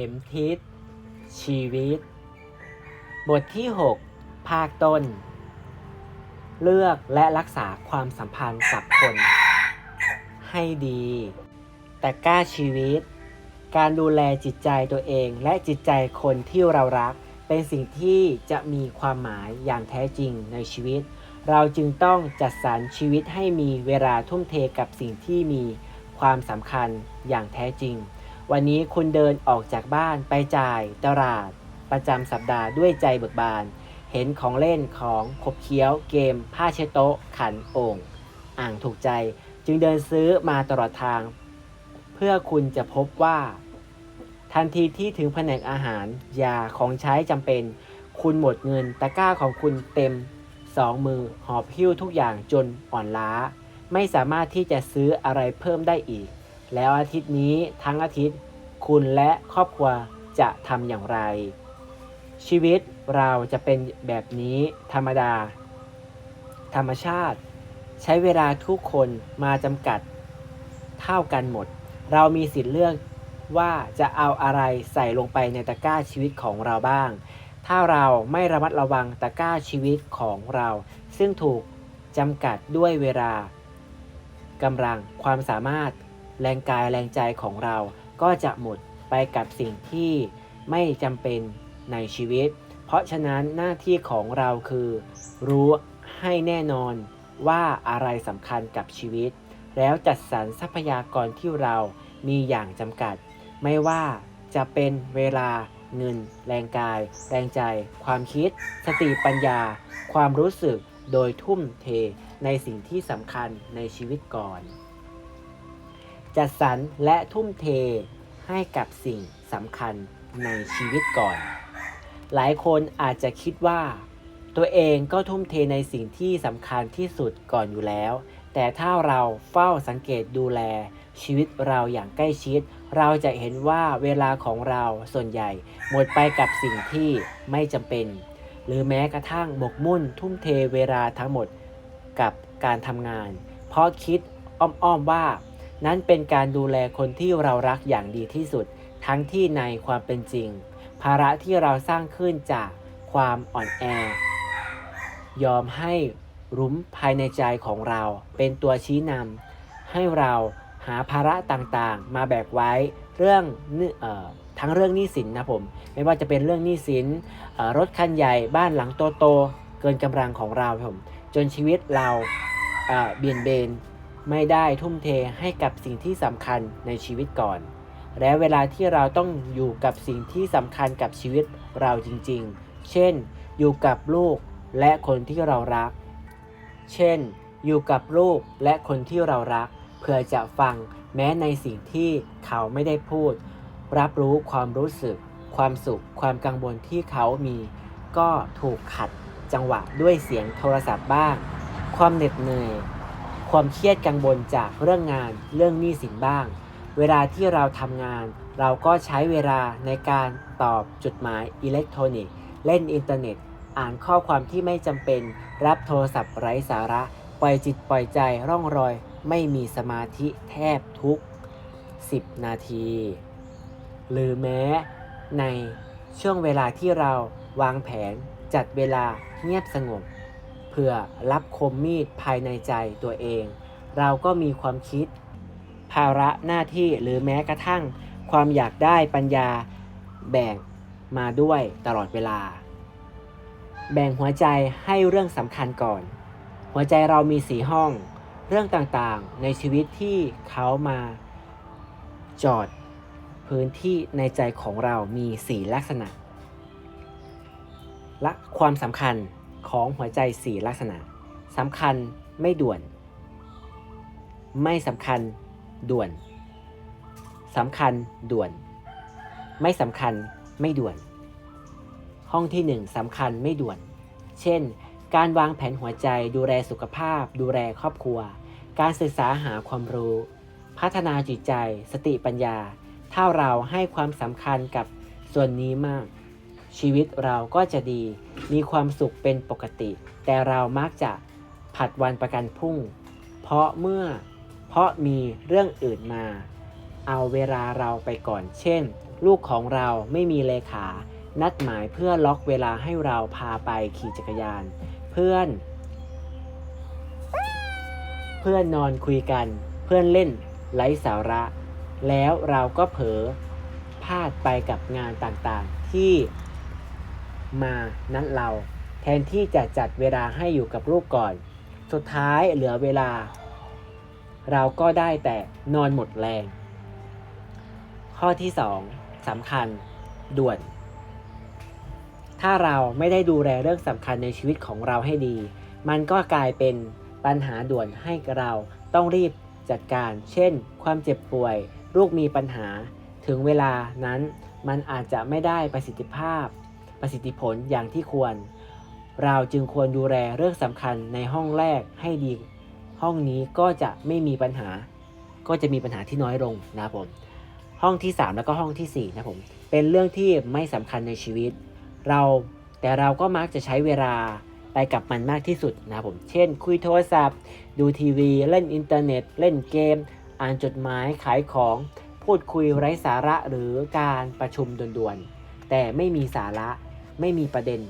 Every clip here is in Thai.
ข็มทิศ ชีวิต บทที่ 6 ภาคต้น เลือกและรักษาความสัมพันธ์กับคน ให้ดี แต่กล้าชีวิต การดูแลจิตใจตัวเองและจิตใจคนที่เรารัก เป็นสิ่งที่จะมีความหมายอย่างแท้จริงในชีวิต เราจึงต้องจัดสรรชีวิตให้มีเวลาทุ่มเทกับสิ่งที่มีความสำคัญอย่างแท้จริง วันนี้คุณเดินออกจากบ้านไปจ่ายตลาด ประจำสัปดาห์ด้วยใจเบิกบาน เห็นของเล่นของขบเคี้ยวเกม ผ้าเช็ดโต๊ะ ขันโอ่งอ่างถูกใจ จึงเดินซื้อมาตลอดทาง เพื่อคุณจะพบว่า ทันทีที่ถึงแผนกอาหารยาของใช้จำเป็น คุณหมดเงินตะกร้าของคุณเต็มสองมือหอบหิ้วทุกอย่างจนอ่อนล้า ไม่สามารถที่จะซื้ออะไรเพิ่มได้อีก แล้วอาทิตย์นี้ทั้งอาทิตย์ คุณและครอบครัวจะทำอย่างไร ชีวิตเราจะเป็นแบบนี้ธรรมดา ธรรมชาติ ใช้เวลาทุกคนมาจำกัด เท่ากันหมด เรามีสิทธิ์เลือกว่าจะเอาอะไรใส่ลงไปในตะกร้าชีวิตของเราบ้าง ถ้าเราไม่ระมัดระวังตะกร้าชีวิตของเรา ซึ่งถูกจำกัดด้วยเวลากำลังความสามารถ แรงกายแรงใจของเราก็จะหมดไปกับสิ่งที่ไม่จำเป็นในชีวิต เพราะฉะนั้นหน้าที่ของเราคือ รู้ให้แน่นอนว่าอะไรสำคัญกับชีวิต แล้วจัดสรรทรัพยากรที่เรามีอย่างจำกัด ไม่ว่าจะเป็นเวลาเงิน แรงกาย แรงใจ ความคิด สติปัญญา ความรู้สึกโดยทุ่มเทในสิ่งที่สำคัญในชีวิตก่อน จัดสรรและทุ่มเทให้กับสิ่งสำคัญในชีวิตก่อน หลายคนอาจจะคิดว่า ตัวเองก็ทุ่มเทในสิ่งที่สำคัญที่สุดก่อนอยู่แล้ว แต่ถ้าเราเฝ้าสังเกตดูแลชีวิตเราอย่างใกล้ชิด เราจะเห็นว่าเวลาของเราส่วนใหญ่หมดไปกับสิ่งที่ไม่จำเป็น หรือแม้กระทั่งหมกมุ่นทุ่มเทเวลาทั้งหมดกับการทำงาน เพราะคิดอ้อมๆว่า นั้นเป็นการดูแลคนที่เรารักอย่างดีที่สุด ทั้งที่ในความเป็นจริง ภาระที่เราสร้างขึ้นจากความอ่อนแอ ยอมให้รุ้มภายในใจของเรา เป็นตัวชี้นำให้เราหาภาระต่างๆ มาแบกไว้เรื่องเอ่อทั้งเรื่องหนี้สินนะผมไม่ว่าจะเป็นเรื่องหนี้สินรถคันใหญ่บ้านหลังโตๆเกินกำลังของเราผมจนชีวิตเราเบี่ยนเบน ไม่ได้ทุ่มเทให้กับสิ่งที่สำคัญในชีวิตก่อน และเวลาที่เราต้องอยู่กับสิ่งที่สำคัญกับชีวิตเราจริงๆ เช่น อยู่กับลูกและคนที่เรารัก เช่น อยู่กับลูกและคนที่เรารัก เพื่อจะฟังแม้ในสิ่งที่เขาไม่ได้พูด รับรู้ความรู้สึก ความสุข ความกังวลที่เขามี ก็ถูกขัดจังหวะด้วยเสียงโทรศัพท์บ้าง ความเหน็ดเหนื่อย ความเครียดกังวลจากเรื่องงานเรื่องหนี้สินบ้าง เวลาที่เราทำงาน เราก็ใช้เวลาในการตอบจดหมายอิเล็กทรอนิกส์เล่นอินเทอร์เน็ต อ่านข้อความที่ไม่จำเป็น รับโทรศัพท์ไร้สาระ ปล่อยจิตปล่อยใจร่องรอย ไม่มีสมาธิแทบทุก 10 นาที หรือแม้ในช่วงเวลาที่เราวางแผนจัดเวลาเงียบสงบ เพื่อรับคมมีดภายในใจตัวเอง เราก็มีความคิด ภาระหน้าที่หรือแม้กระทั่ง ความอยากได้ปัญญาแบ่งมาด้วยตลอดเวลา แบ่งหัวใจให้เรื่องสำคัญก่อน หัวใจเรามีสีห้อง เรื่องต่างๆในชีวิตที่เขามา จอด พื้นที่ในใจของเรามีสีลักษณะ และความสำคัญ ของหัวใจสีลักษณะสำคัญไม่ด่วน ไม่สำคัญด่วนสำคัญด่วน ไม่สำคัญไม่ด่วน ห้องที่หนึ่งสำคัญไม่ด่วน เช่น การวางแผนหัวใจดูแลสุขภาพ ดูแลครอบครัว การศึกษาหาความรู้ พัฒนาจิตใจ สติปัญญา ถ้าเราให้ความสำคัญกับส่วนนี้มาก ชีวิตเราก็จะดี มีความสุขเป็นปกติ แต่เรามักจะผัดวันประกันพรุ่ง เพราะเมื่อเพราะมีเรื่องอื่นมา เอาเวลาเราไปก่อน เช่น ลูกของเราไม่มีเลขา นัดหมายเพื่อล็อกเวลาให้เราพาไปขี่จักรยาน เพื่อน เพื่อนนอนคุยกัน เพื่อนเล่นไร้สาระ แล้วเราก็เผลอพลาดไปกับงานต่างๆที่ มานัดเรา แทนที่จะจัดเวลาให้อยู่กับลูกก่อน สุดท้ายเหลือเวลา เราก็ได้แต่นอนหมดแรง ข้อที่ 2สำคัญ ด่วน ถ้าเราไม่ได้ดูแลเรื่องสำคัญในชีวิตของเราให้ดี มันก็กลายเป็นปัญหาด่วนให้เราต้องรีบจัดการ เช่น ความเจ็บป่วย ลูกมีปัญหา ถึงเวลานั้นมันอาจจะไม่ได้ประสิทธิภาพ ประสิทธิผลอย่างที่ควร เราจึงควรดูแลเรื่องสำคัญในห้องแรกให้ดี ห้องนี้ก็จะไม่มีปัญหา ก็จะมีปัญหาที่น้อยลงนะครับผม ห้องที่ 3 แล้วก็ห้องทีสี่ 4 นะผม เป็นเรื่องที่ไม่สำคัญในชีวิต เราแต่เราก็มักจะใช้เวลาไปกับมันมากที่สุดนะครับผม เช่น คุยโทรศัพท์ ดูทีวี เล่นอินเทอร์เน็ต เล่นเกม อ่านจดหมาย ขายของ พูดคุยไร้สาระหรือการประชุมด่วนๆ แต่ไม่มีสาระ ไม่มีประเด็น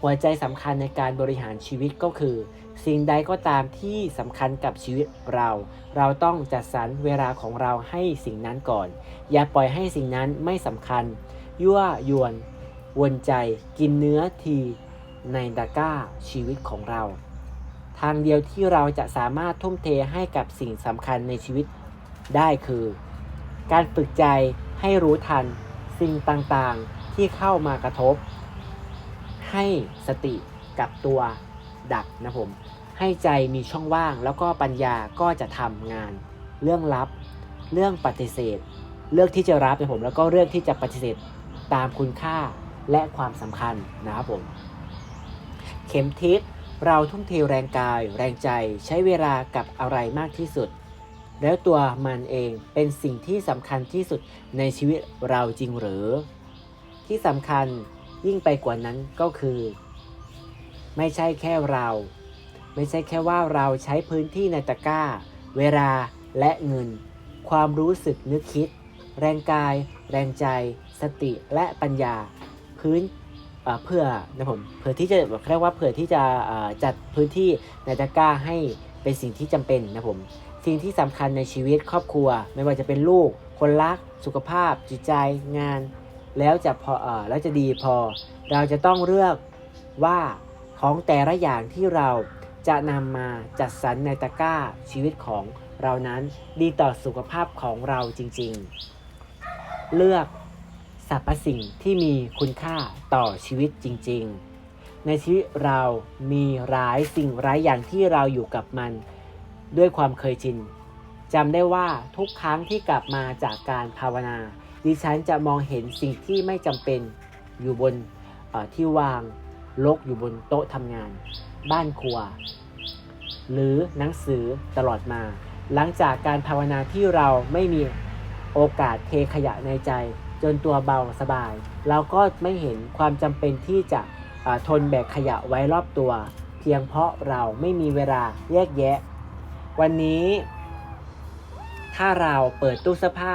หัวใจสำคัญในการบริหารชีวิตก็คือ สิ่งใดก็ตามที่สำคัญกับชีวิตเรา เราต้องจัดสรรเวลาของเราให้สิ่งนั้นก่อน อย่าปล่อยให้สิ่งนั้นไม่สำคัญ ยั่วยวน วนใจ กินเนื้อทีในตะก้าชีวิตของเรา ทางเดียวที่เราจะสามารถทุ่มเทให้กับสิ่งสำคัญในชีวิตได้คือ การฝึกใจให้รู้ทันสิ่งต่างๆที่เข้ามากระทบ ให้สติกับตัวดักนะผม ให้ใจมีช่องว่างแล้วก็ปัญญาก็จะทำงาน เรื่องลับ เรื่องปฏิเสธ เลือกที่จะรับนะผมแล้วก็เลือกที่จะปฏิเสธตามคุณค่าและความสำคัญนะครับผม เข็มทิศเราทุ่มเทแรงกาย แรงใจใช้เวลากับอะไรมากที่สุด แล้วตัวมันเองเป็นสิ่งที่สำคัญที่สุดในชีวิตเราจริงหรือ ที่สำคัญ ยิ่งไปกว่านั้นก็คือ ไม่ใช่แค่เรา ไม่ใช่แค่ว่าเราใช้พื้นที่ในตะกร้า เวลาและเงิน ความรู้สึกนึกคิด แรงกาย แรงใจ สติและปัญญา พื้นเออเพื่อนะผมเพื่อที่จะเรียกว่าเพื่อที่จะจัดพื้นที่ในตะกร้าให้เป็นสิ่งที่จำเป็นนะผมสิ่งที่สำคัญในชีวิตครอบครัว ไม่ว่าจะเป็นลูก คนรัก สุขภาพ จิตใจ งาน แล้วจะพออ่อแล้วจะดีพอ เราจะต้องเลือกว่าของแต่ละอย่างที่เราจะนำมาจัดสรรในตะกร้าชีวิตของเรานั้นดีต่อสุขภาพของเราจริงๆ เลือกสรรพสิ่งที่มีคุณค่าต่อชีวิตจริง ๆ ในชีวิตเรามีหลายสิ่งหลายอย่างที่เราอยู่กับมัน ด้วยความเคยชินจำได้ว่าทุกครั้งที่กลับมาจากการภาวนา ดิฉันจะมองเห็นสิ่งที่ไม่จำเป็นอยู่บนที่วางลกอยู่บนโต๊ะทำงาน บ้านครัว หรือหนังสือตลอดมา หลังจากการภาวนาที่เราไม่มีโอกาสเทขยะในใจ จนตัวเบาสบาย เราก็ไม่เห็นความจำเป็นที่จะทนแบกขยะไว้รอบตัว เพียงเพราะเราไม่มีเวลาแยกแยะ วันนี้ ถ้าเราเปิดตู้เสื้อผ้า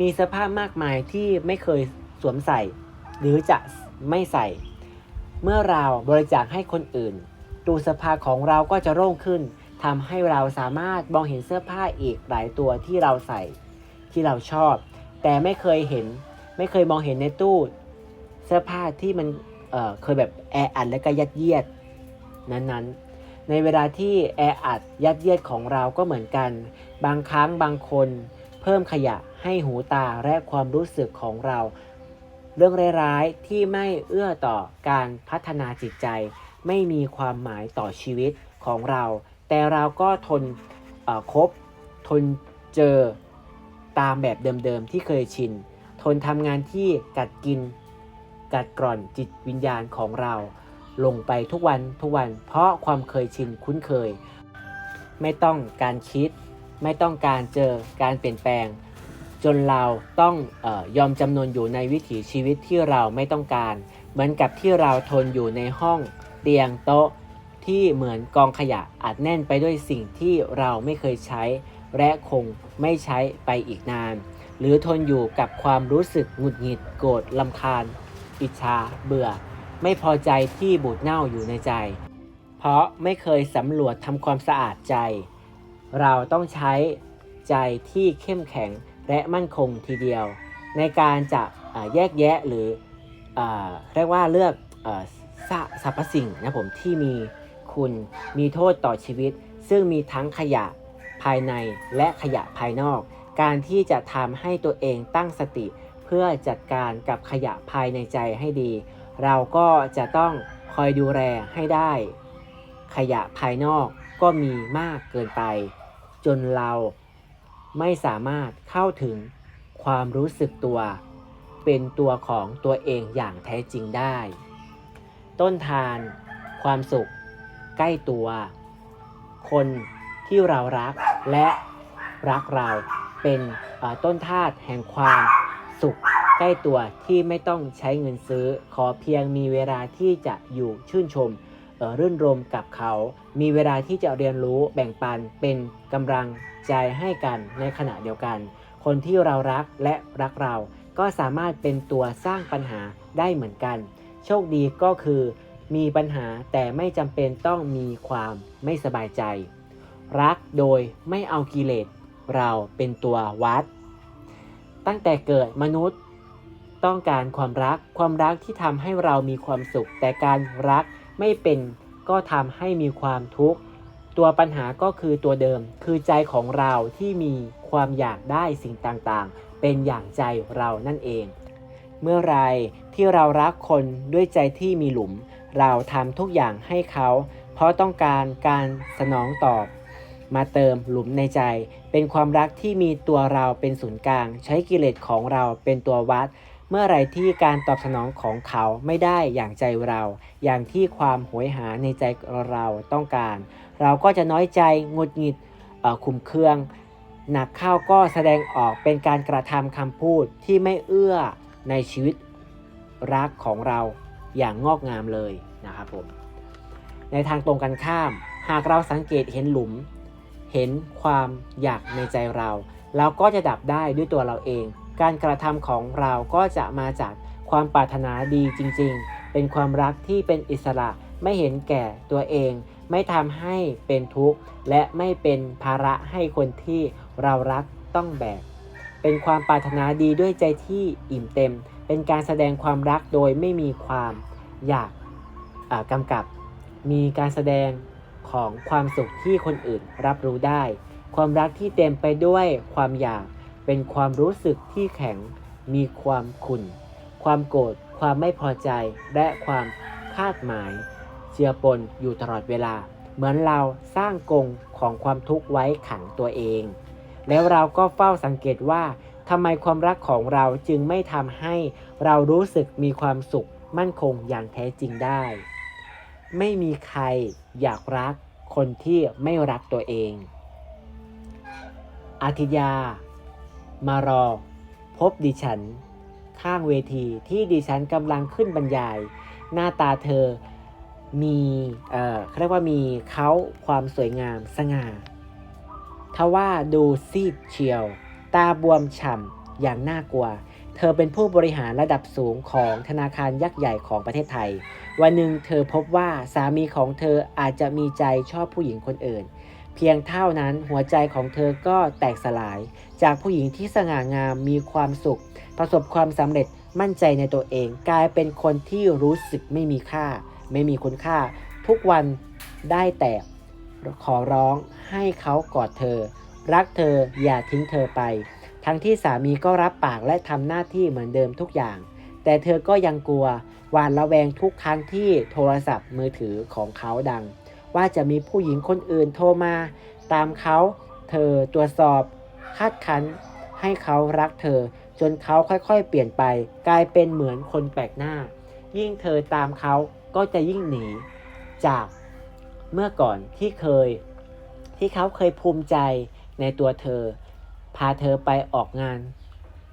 มีเสื้อผ้ามากมายที่ไม่เคยสวมใส่ หรือจะไม่ใส่ เมื่อเราบริจาคให้คนอื่นตู้เสื้อผ้าของเราก็จะโล่งขึ้นทำให้เราสามารถมองเห็นเสื้อผ้าอีกหลายตัวที่เราใส่ ที่เราชอบ แต่ไม่เคยเห็น ไม่เคยมองเห็นในตู้เสื้อผ้าที่มันเเคยแบบแออัดและก็ยัดเยียด นั้นๆ ในเวลาที่แออัดยัดเยียดของเราก็เหมือนกัน บางครั้งบางคน พิ่มขยะให้หูตาและความรู้สึกของเรา เรื่องร้ายๆที่ไม่เอื้อต่อการพัฒนาจิตใจ ไม่มีความหมายต่อชีวิตของเรา แต่เราก็ทนคบทนเจอตามแบบเดิมๆที่เคยชิน ทนทำงานที่กัดกิน กัดกร่อนจิตวิญญาณของเรา ลงไปทุกวันทุกวัน เพราะความเคยชินคุ้นเคย ไม่ต้องการคิด ไม่ต้องการเจอการเปลี่ยนแปลง จนเราต้องออยอมจำนวนอยู่ในวิถีชีวิตที่เราไม่ต้องการ เหมือนกับที่เราทนอยู่ในห้องเตียงโต๊ะที่เหมือนกองขยะอาจแน่นไปด้วยสิ่งที่เราไม่เคยใช้ และคงไม่ใช้ไปอีกนาน หรือทนอยู่กับความรู้สึกหงุดหงิดโกรธลำคาญ อิจฉาเบื่อ ไม่พอใจที่บูดเน่าอยู่ในใจ เพราะไม่เคยสำรวจทำความสะอาดใจ เราต้องใช้ใจที่เข้มแข็งและมั่นคงทีเดียว ในการจะแยกแยะหรืออเรียกว่าเลือกอสสรรพสิ่งนะผมที่มีคุณมีโทษต่อชีวิต ซึ่งมีทั้งขยะภายในและขยะภายนอก การที่จะทำให้ตัวเองตั้งสติ เพื่อจัดการกับขยะภายในใจให้ดี เราก็จะต้องคอยดูแลให้ได้ ขยะภายนอกก็มีมากเกินไป จนเราไม่สามารถเข้าถึงความรู้สึกตัวเป็นตัวของตัวเองอย่างแท้จริงได้ ต้นทานความสุขใกล้ตัว คนที่เรารักและรักเราเป็นต้นทาตแห่งความสุขใกล้ตัวที่ไม่ต้องใช้เงินซื้อ ขอเพียงมีเวลาที่จะอยู่ชื่นชม รื่นรมกับเขา มีเวลาที่จะเรียนรู้แบ่งปันเป็นกำลังใจให้กันในขณะเดียวกัน คนที่เรารักและรักเรา ก็สามารถเป็นตัวสร้างปัญหาได้เหมือนกัน โชคดีก็คือ มีปัญหาแต่ไม่จำเป็นต้องมีความไม่สบายใจ รักโดยไม่เอากิเลสเราเป็นตัววัด ตั้งแต่เกิดมนุษย์ ต้องการความรักความรักที่ทำให้เรามีความสุข แต่การรัก ไม่เป็นก็ทำให้มีความทุกข์ ตัวปัญหาก็คือตัวเดิม คือใจของเราที่มีความอยากได้สิ่งต่างๆ เป็นอย่างใจเรานั่นเอง เมื่อไรที่เรารักคนด้วยใจที่มีหลุม เราทำทุกอย่างให้เขา เพราะต้องการการสนองตอบ มาเติมหลุมในใจ เป็นความรักที่มีตัวเราเป็นศูนย์กลาง ใช้กิเลสของเราเป็นตัววัด เมื่อไรที่การตอบสนองของเขาไม่ได้อย่างใจเรา อย่างที่ความโหยหาในใจเราต้องการ เราก็จะน้อยใจงุดหงิดเอ่อขุมเคือง หนักเข้าก็แสดงออกเป็นการกระทำคำพูดที่ไม่เอื้อในชีวิตรักของเราอย่างงอกงามเลยนะครับผมในทางตรงกันข้าม หากเราสังเกตเห็นหลุม เห็นความอยากในใจเรา เราก็จะดับได้ด้วยตัวเราเอง การกระทำของเราก็จะมาจากความปรารถนาดีจริงๆ เป็นความรักที่เป็นอิสระไม่เห็นแก่ตัวเอง ไม่ทำให้เป็นทุกข์ และไม่เป็นภาระให้คนที่เรารักต้องแบก เป็นความปรารถนาดีด้วยใจที่อิ่มเต็ม เป็นการแสดงความรักโดยไม่มีความอยากกำกับ มีการแสดงของความสุขที่คนอื่นรับรู้ได้ ความรักที่เต็มไปด้วยความอยาก เป็นความรู้สึกที่แข็ง มีความขุ่น ความโกรธ ความไม่พอใจ และความคาดหมาย เจือปนอยู่ตลอดเวลา เหมือนเราสร้างกรงของความทุกข์ไว้ขังตัวเอง แล้วเราก็เฝ้าสังเกตว่าทำไมความรักของเราจึงไม่ทำให้เรารู้สึกมีความสุขมั่นคงอย่างแท้จริงได้ ไม่มีใครอยากรักคนที่ไม่รักตัวเองอาทิยา มารอ พบดิฉัน ข้างเวทีที่ดิฉันกำลังขึ้นบรรยาย หน้าตาเธอมีเอ่อเขาเรียกว่ามีเขาความสวยงามสง่าทว่าดูซีดเชียว ตาบวมฉ่ำอย่างน่ากลัว เธอเป็นผู้บริหารระดับสูงของธนาคารยักษ์ใหญ่ของประเทศไทย วันหนึ่งเธอพบว่าสามีของเธออาจจะมีใจชอบผู้หญิงคนอื่น เพียงเท่านั้นหัวใจของเธอก็แตกสลาย จากผู้หญิงที่สง่างามมีความสุข ประสบความสำเร็จมั่นใจในตัวเอง กลายเป็นคนที่รู้สึกไม่มีค่า ไม่มีคุณค่า ทุกวันได้แต่ขอร้องให้เขากอดเธอ รักเธออย่าทิ้งเธอไป ทั้งที่สามีก็รับปากและทำหน้าที่เหมือนเดิมทุกอย่าง แต่เธอก็ยังกลัวหวาดระแวงทุกครั้งที่โทรศัพท์มือถือของเขาดัง ว่าจะมีผู้หญิงคนอื่นโทรมา ตามเขาเธอตรวจสอบ คาดคั้น ให้เขารักเธอ จนเขาค่อยๆ เปลี่ยนไป กลายเป็นเหมือนคนแปลกหน้า ยิ่งเธอตามเขาก็จะยิ่งหนี จากเมื่อก่อนที่เคย ที่เขาเคยภูมิใจในตัวเธอ พาเธอไปออกงาน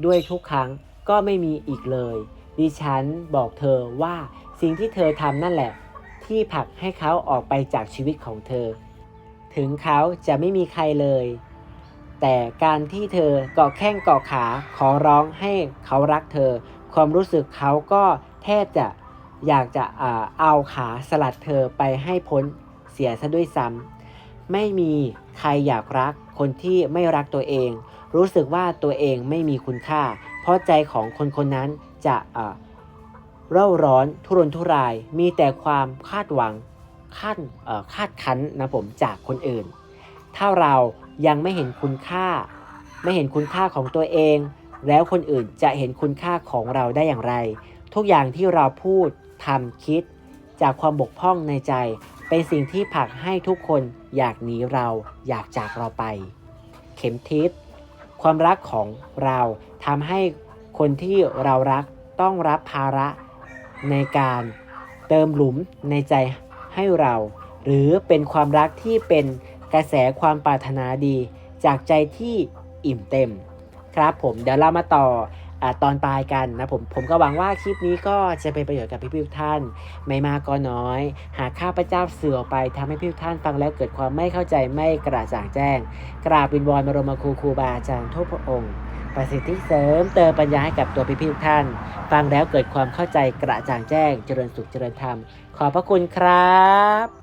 ด้วยทุกครั้งก็ไม่มีอีกเลย ดิฉันบอกเธอว่าสิ่งที่เธอทำนั่นแหละ ที่ผลักให้เขาออกไปจากชีวิตของเธอ ถึงเขาจะไม่มีใครเลย แต่การที่เธอเกาะแข้งเกาะขาขอร้องให้เขารักเธอ ความรู้สึกเขาก็แทบจะอยากจะอ่าเอาขาสลัดเธอไปให้พ้นเสียซะด้วยซ้ำไม่มีใครอยากรักคนที่ไม่รักตัวเอง รู้สึกว่าตัวเองไม่มีคุณค่า เพราะใจของคนคนนั้นจะอ่า เร่าร้อนทุรนทุรายมีแต่ความคาดหวังคาดคาดคั้นนะผมจากคนอื่น ถ้าเรายังไม่เห็นคุณค่า ไม่เห็นคุณค่าของตัวเอง แล้วคนอื่นจะเห็นคุณค่าของเราได้อย่างไร ทุกอย่างที่เราพูดทำคิด จากความบกพร่องในใจ เป็นสิ่งที่ผลักให้ทุกคนอยากหนีเราอยากจากเราไป เข็มทิศความรักของเราทำให้คนที่เรารักต้องรับภาระ ในการเติมหลุมในใจให้เรา หรือเป็นความรักที่เป็นกระแสความปรารถนาดี จากใจที่อิ่มเต็ม ครับผมเดี๋ยวเรามาต่ออตอนปลายกันนะผมผมก็หวังว่าคลิปนี้ก็จะเป็นประโยชน์กับพี่ๆทุกท่าน ไม่มากก็น้อย หากข้าพเจ้าเสื่อไปทำให้พี่ทุกท่านฟังแล้วเกิดความไม่เข้าใจไม่กระจ่างแจ้ง กราบวินวอนบรมครูครูบาอาจารย์ทุกพระองค์ ประสิทธิเสริมเติมปัญญาให้กับตัวพี่ๆทุกท่าน ฟังแล้วเกิดความเข้าใจกระจ่างแจ้งเจริญสุขเจริญธรรม ขอบพระคุณครับ